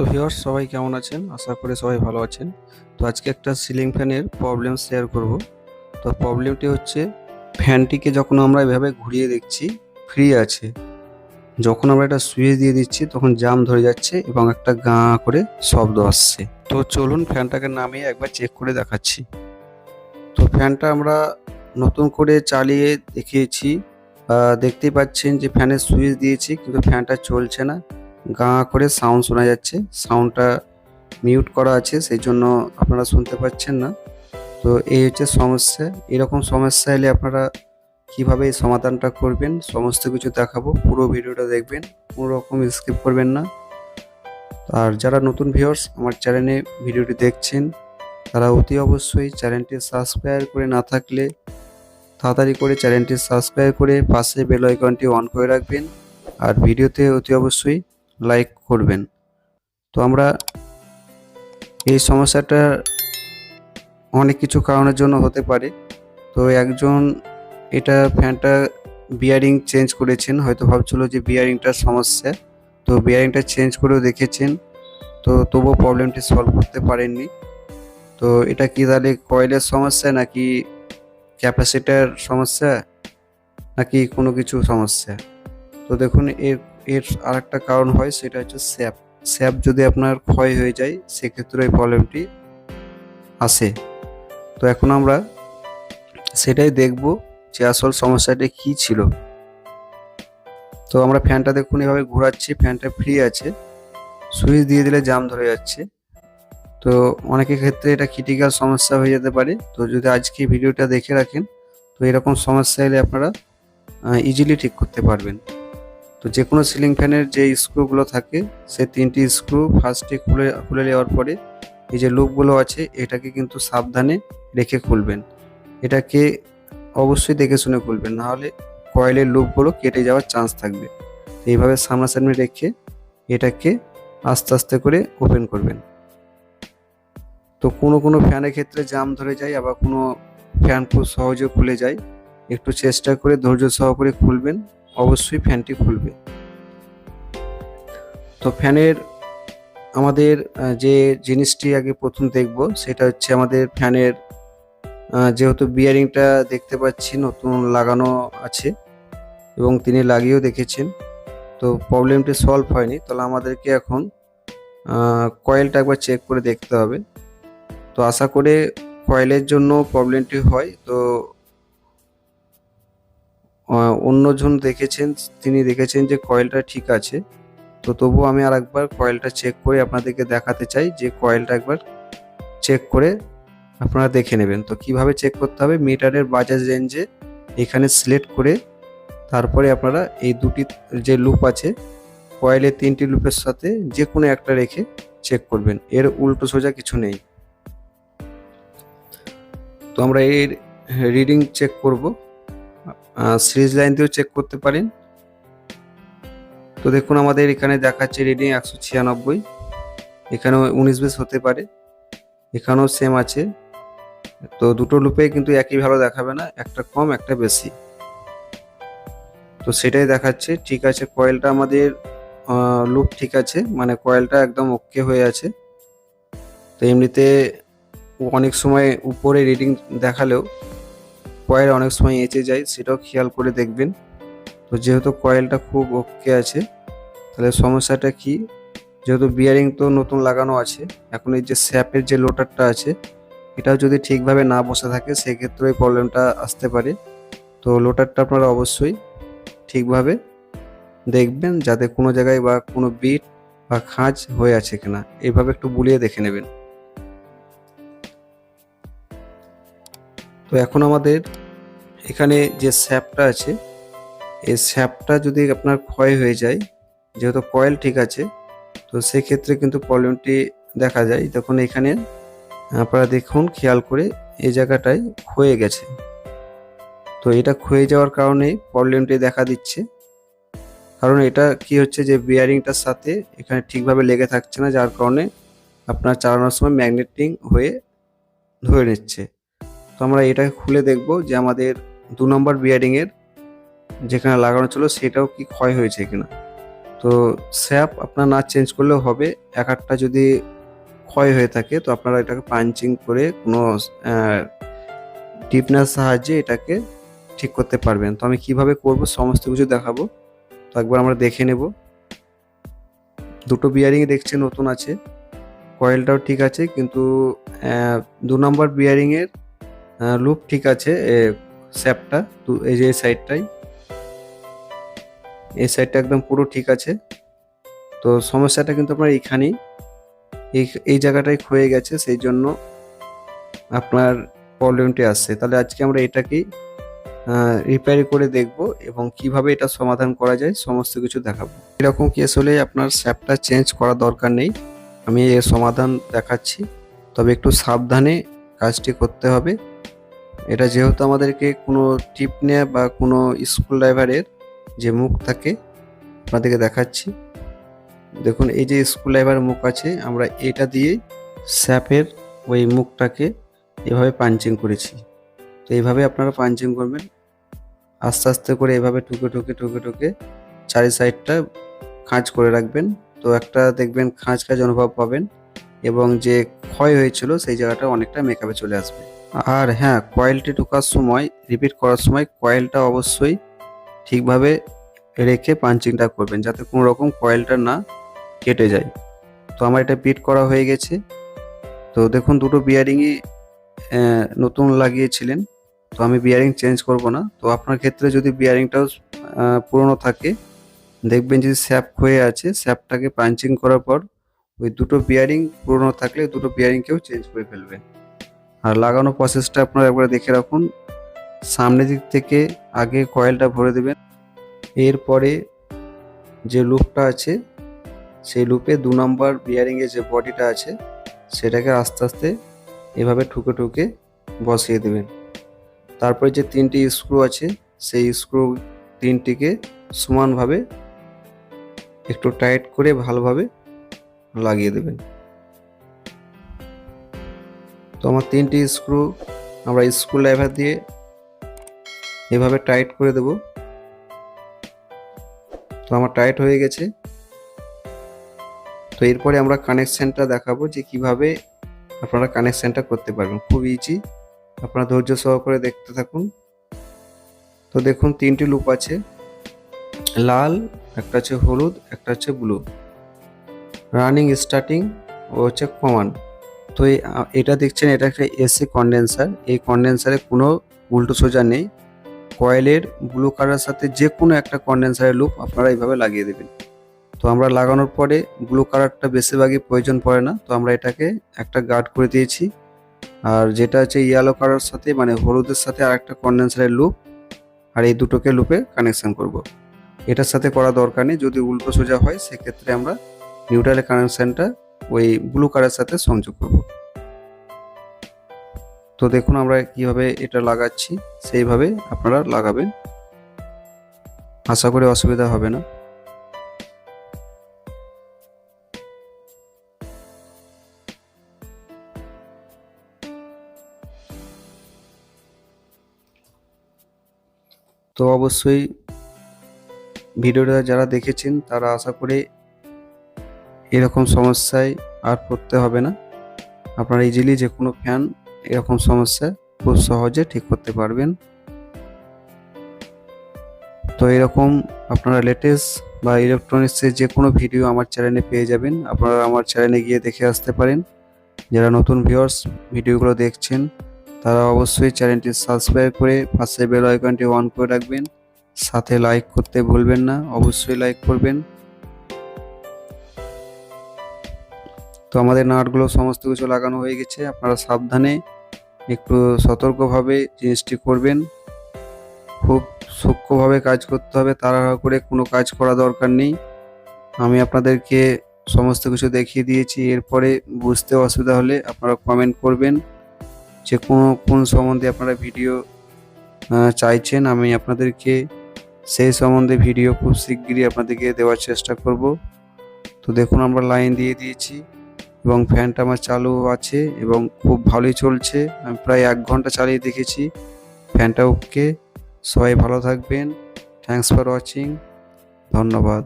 তো ভিউয়ার্স সবাই কেমন আছেন? আশা করি সবাই ভালো আছেন। তো আজকে একটা সিলিং ফ্যানের প্রবলেম শেয়ার করব। তো প্রবলেমটি হচ্ছে ফ্যানটিকে যখন আমরা এভাবে ঘুরিয়ে দেখছি ফ্রি আছে। যখন আমরা একটা সুইচ দিয়ে দিচ্ছি, তখন জাম ধরে যাচ্ছে এবং একটা গাঁ করে শব্দ আসছে। তো চলুন ফ্যানটাকে নামিয়ে একবার চেক করে দেখাচ্ছি। তো ফ্যানটা আমরা নতুন করে চালিয়ে দেখিয়েছি। দেখতেই পাচ্ছেন যে ফ্যানের সুইচ দিয়েছি, কিন্তু ফ্যানটা চলছে না। গাঁ করে সাউন্ড শোনা যাচ্ছে। সাউন্ডটা মিউট করা আছে, সেই জন্য আপনারা শুনতে পাচ্ছেন না। তো এই হচ্ছে সমস্যা। এরকম সমস্যা এলে আপনারা কীভাবে এই সমাধানটা করবেন, সমস্ত কিছু দেখাবো। পুরো ভিডিওটা দেখবেন, কোনো রকম স্কিপ করবেন না। আর যারা নতুন ভিউয়ার্স আমার চ্যানেলে ভিডিওটি দেখছেন, তারা অতি অবশ্যই চ্যানেলটি সাবস্ক্রাইব করে না থাকলে তাড়াতাড়ি করে চ্যানেলটি সাবস্ক্রাইব করে পাশে বেল আইকনটি অন করে রাখবেন। আর ভিডিওতে অতি অবশ্যই লাইক করবেন। তো আমরা এই সমস্যাটা অনেক কিছু কারণের জন্য হতে পারে। তো একজন এটা ফ্যানটা বিয়ারিং চেঞ্জ করেছেন, হয়তো ভাবছিল যে বিয়ারিংটার সমস্যা। তো বিয়ারিংটা চেঞ্জ করেও দেখেছেন। তো তবুও প্রবলেমটি সলভ করতে পারেননি। তো এটা কি তাহলে কয়েলের সমস্যা নাকি ক্যাপাসিটার সমস্যা নাকি কোনো কিছু সমস্যা? তো দেখুন, এর এর আরেকটা কারণ হয়, সেটা হচ্ছে স্যাপ। স্যাপ যদি আপনার ক্ষয় হয়ে যায়, সেক্ষেত্রে এই প্রবলেমটি আসে। তো এখন আমরা সেটাই দেখব যে আসল সমস্যাটা কি ছিল। তো আমরা ফ্যানটা দেখুন, এভাবে ঘোরাচ্ছি, ফ্যানটা ফ্রি আছে। সুইচ দিয়ে দিলে জাম ধরে যাচ্ছে। তো অনেকের ক্ষেত্রে এটা ক্রিটিক্যাল সমস্যা হয়ে যেতে পারে। তো যদি আজকে ভিডিওটা দেখে রাখেন, তো এরকম সমস্যা এলে আপনারা ইজিলি ঠিক করতে পারবেন। তো যে কোনো সিলিং ফ্যানের যে স্ক্রুগুলো থাকে, সে তিনটি স্ক্রু ফার্স্টে খুলে খুলে নেওয়ার পরে এই যে লুপগুলো আছে, এটাকে কিন্তু সাবধানে রেখে খুলবেন। এটাকে অবশ্যই দেখে শুনে খুলবেন নাহলে কয়েলের লুপগুলো কেটে যাওয়ার চান্স থাকবে। এইভাবে সামনাসামনি রেখে এটাকে আস্তে আস্তে করে ওপেন করবেন। তো কোনো কোনো ফ্যানের ক্ষেত্রে জাম ধরে যায়, আবার কোনো ফ্যান খুব সহজে খুলে যায়। একটু চেষ্টা করে ধৈর্য সহকারে খুলবেন। অবশ্যই ফ্যানটি খুলবে। তো ফ্যানের আমাদের যে জিনিসটি আগে প্রথম দেখব, সেটা হচ্ছে আমাদের ফ্যানের যেহেতু বিয়ারিংটা দেখতে পাচ্ছি, নতুন লাগানো আছে এবং তিনি লাগিয়েও দেখেছেন। তো প্রবলেমটি সলভ হয়নি, তাহলে আমাদেরকে এখন কয়েলটা একবার চেক করে দেখতে হবে। তো আশা করে কয়েলের জন্য প্রবলেমটি হয়, তো অন্যজন দেখেছেন, তিনি দেখেছেন যে কয়েলটা ঠিক আছে। তো তবুও আমি আর একবার কয়েলটা চেক করে আপনাদেরকে দেখাতে চাই যে কয়েলটা একবার চেক করে আপনারা দেখে নেবেন। তো কীভাবে চেক করতে হবে? মিটারের বাজাজ রেঞ্জে এখানে সিলেক্ট করে তারপরে আপনারা এই দুটি যে লুপ আছে কয়েলের তিনটি লুপের সাথে যে কোনো একটা রেখে চেক করবেন। এর উল্টো সোজা কিছু নেই। তো আমরা এর রিডিং চেক করব। সিরিজ লাইন দিয়েও চেক করতে পারেন। তো দেখুন, আমাদের এখানে দেখাচ্ছে রিডিং একশো ছিয়ানব্বই। এখানেও উনিশ বেশ হতে পারে। এখানেও সেম আছে। তো দুটো লুপে কিন্তু একই ভালো দেখাবে না, একটা কম, একটা বেশি। তো সেটাই দেখাচ্ছে। ঠিক আছে কয়েলটা আমাদের লুপ ঠিক আছে। মানে কয়েলটা একদম ওকে হয়ে আছে। তো এমনিতে অনেক সময় উপরে রিডিং দেখালেও কয়েল অনেক সময় এঁচে যায়, সেটাও খেয়াল করে দেখবেন। তো যেহেতু কয়েলটা খুব ওকে আছে, তাহলে সমস্যাটা কি? যেহেতু বিয়ারিং তো নতুন লাগানো আছে, এখন এই যে স্যাপের যে লোটারটা আছে, এটাও যদি ঠিকভাবে না বসে থাকে, সেক্ষেত্রে প্রবলেমটা আসতে পারে। তো লোটারটা আপনারা অবশ্যই ঠিকভাবে দেখবেন, যাতে কোনো জায়গায় বা কোনো বিট বা খাঁজ হয়ে আছে কিনা এইভাবে একটু বুলিয়ে দেখে নেবেন। তো এখন আমাদের এখানে যে স্যাপটা আছে, এই স্যাপটা যদি আপনার ক্ষয় হয়ে যায়, যেহেতু কয়েল ঠিক আছে, তো সেক্ষেত্রে কিন্তু প্রবলেমটি দেখা যায়। তখন এখানে আপনারা দেখুন, খেয়াল করে এই জায়গাটায় ক্ষয়ে গেছে। তো এটা ক্ষয়ে যাওয়ার কারণে প্রবলেমটি দেখা দিচ্ছে। কারণ এটা কি হচ্ছে যে বিয়ারিংটার সাথে এখানে ঠিকভাবে লেগে থাকছে না, যার কারণে আপনার চালানোর সময় ম্যাগনেটিং হয়ে ধরে নিচ্ছে। তো আমরা এটাকে খুলে দেখব যে আমাদের দু নম্বর বিয়ারিংয়ের যেখানে লাগানো ছিল সেটাও কি ক্ষয় হয়েছে কিনা। তো স্যাপ আপনার না চেঞ্জ করলেও হবে, এক একটা যদি ক্ষয় হয়ে থাকে তো আপনারা এটাকে পাঞ্চিং করে কোনো টিপনার সাহায্যে এটাকে ঠিক করতে পারবেন। তো আমি কীভাবে করব সমস্ত কিছু দেখাবো, তো একবার আমরা দেখে নেব। দুটো বিয়ারিং দেখছে নতুন আছে, কয়েলটাও ঠিক আছে, কিন্তু দু নম্বর বিয়ারিংয়ের লুপ ঠিক আছে স্যাপটা, তো এই যে এই সাইডটাই এই সাইডটা একদম পুরো ঠিক আছে। তো সমস্যাটা কিন্তু আপনার এইখানেই এই এই জায়গাটাই ক্ষয়ে গেছে, সেই জন্য আপনার প্রবলেমটি আসছে। তাহলে আজকে আমরা এটাকেই রিপেয়ার করে দেখব এবং কীভাবে এটা সমাধান করা যায়, সমস্ত কিছু দেখাবো। এরকম কেস হলে আপনার স্যাপটা চেঞ্জ করার দরকার নেই। আমি এর সমাধান দেখাচ্ছি। তবে একটু সাবধানে কাজটি করতে হবে। এটা যেহেতু আমাদেরকে কোনো টিপ নেয়া বা কোনো স্কুল ড্রাইভারের যে মুখ থাকে, আপনাদেরকে দেখাচ্ছি। দেখুন, এই যে স্কুল ড্রাইভার মুখ আছে, আমরা এটা দিয়ে স্যাপের ওই মুখটাকে এভাবে পাঞ্চিং করেছি। তো এইভাবে আপনারা পাঞ্চিং করবেন। আস্তে আস্তে করে এভাবে ঠুকে ঠুকে ঠুকে ঠুকে চারি সাইডটা খাঁজ করে রাখবেন। তো একটা দেখবেন খাঁজ খাঁজ অনুভব পাবেন এবং যে ক্ষয় হয়েছিল সেই জায়গাটা অনেকটা মেকআপে চলে আসবে। আর হ্যাঁ কয়েলটি ঢোকার সময় রিপিট করার সময় কয়েলটা অবশ্যই ঠিকভাবে রেখে পাঞ্চিংটা করবেন যাতে কোনো রকম কয়েলটা না কেটে যায়। তো আমার এটা পিট করা হয়ে গেছে। তো দেখুন, দুটো বিয়ারিংই নতুন লাগিয়েছিলেন। তো আমি বিয়ারিং চেঞ্জ করব না। তো আপনার ক্ষেত্রে যদি বিয়ারিংটাও পুরনো থাকে, দেখবেন যদি স্যাপ হয়ে আছে। স্যাপটাকে পাঞ্চিং করার পর ওই দুটো বিয়ারিং পুরনো থাকলে দুটো বিয়ারিংকেও চেঞ্জ করে ফেলবেন আর লাগানো প্রসেসটা আপনারা একবার দেখে রাখুন। সামনের দিক থেকে আগে কয়েলটা ভরে দেবেন। এরপরে যে লুপটা আছে, সেই লুপে দু নম্বর বিয়ারিংয়ের যে বডিটা আছে, সেটাকে আস্তে আস্তে এভাবে ঠুকে ঠুকে বসিয়ে দেবেন। তারপরে যে তিনটি স্ক্রু আছে, সেই স্ক্রু তিনটিকে সমানভাবে একটু টাইট করে ভালোভাবে লাগিয়ে দেবেন। তো আমার তিনটি স্ক্রু আমরা স্ক্রু ড্রাইভার দিয়ে এভাবে টাইট করে দেব। তো আমার টাইট হয়ে গেছে। তো এরপরে আমরা কানেকশানটা দেখাবো যে কীভাবে আপনারা কানেকশানটা করতে পারবেন। খুব ইজি আপনারা ধৈর্য সহকারে দেখতে থাকুন। তো দেখুন তিনটি লুপ আছে। লাল, একটা হচ্ছে হলুদ, একটা হচ্ছে ব্লু রানিং স্টার্টিং ও হচ্ছে কমান তো এটা দেখছেন, এটা একটা এসি কন্ডেন্সার এই কন্ডেন্সারে কোনো উল্টো সোজা নেই। কয়েলের ব্লু কালারের সাথে যে কোনো একটা কন্ডেন্সারের লুপ আপনারা এইভাবে লাগিয়ে দেবেন। তো আমরা লাগানোর পরে ব্লু কালারটা বেশিরভাগই প্রয়োজন পড়ে না। তো আমরা এটাকে একটা গার্ড করে দিয়েছি। আর যেটা হচ্ছে ইয়েলো কালার সাথে মানে হলুদের সাথে আর একটা কন্ডেন্সারের লুপ, আর এই দুটোকে লুপে কানেকশন করব। এটার সাথে করা দরকার নেই। যদি উল্টো সোজা হয়, সেক্ষেত্রে আমরা নিউট্রালের কানেকশনটা ওই ব্লু কালারের সাথে সংযোগ করব। তো দেখুন আমরা কীভাবে এটা লাগাচ্ছি, সেইভাবে আপনারা লাগাবেন। আশা করি অসুবিধা হবে না। তো অবশ্যই ভিডিওটা যারা দেখেছেন তারা আশা করে এরকম সমস্যায় আর পড়তে হবে না। আপনারা ইজিলি যে কোনো ফ্যান এরকম সমস্যা খুব সহজে ঠিক করতে পারবেন। তো এরকম আপনারা লেটেস্ট বা ইলেকট্রনিক্সের যে কোনো ভিডিও আমার চ্যানেলে পেয়ে যাবেন। আপনারা আমার চ্যানেলে গিয়ে দেখে আসতে পারেন। যারা নতুন ভিউয়ার্স ভিডিওগুলো দেখছেন, তারা অবশ্যই চ্যানেলটি সাবস্ক্রাইব করে পাশে বেল আইকনটি অন করে রাখবেন। সাথে লাইক করতে ভুলবেন না, অবশ্যই লাইক করবেন। তো আমাদের নাটগুলো সমস্ত কিছু লাগানো হয়ে গেছে। আপনারা সাবধানে একটু সতর্কভাবে জিনিসটি করবেন। খুব সূক্ষ্মভাবে কাজ করতে হবে, তাড়াহুড়ো করে কোনো কাজ করা দরকার নেই। আমি আপনাদেরকে সমস্ত কিছু দেখিয়ে দিয়েছি। এরপরে বুঝতে অসুবিধা হলে আপনারা কমেন্ট করবেন। যে কোনো, কোন সম্বন্ধে আপনারা ভিডিও চাইছেন, আমি আপনাদেরকে সেই সম্বন্ধে ভিডিও খুব শিগগিরই আপনাদেরকে দেওয়ার চেষ্টা করব। তো দেখুন, আমরা লাইন দিয়ে দিয়েছি। এবং ফ্যানটা আমার চালু আছে এবং খুব ভালোই চলছে। আমি প্রায় এক ঘণ্টা চালিয়ে দেখেছি। ফ্যানটা ওকে সবাই ভালো থাকবেন। থ্যাংকস ফর ওয়াচিং ধন্যবাদ।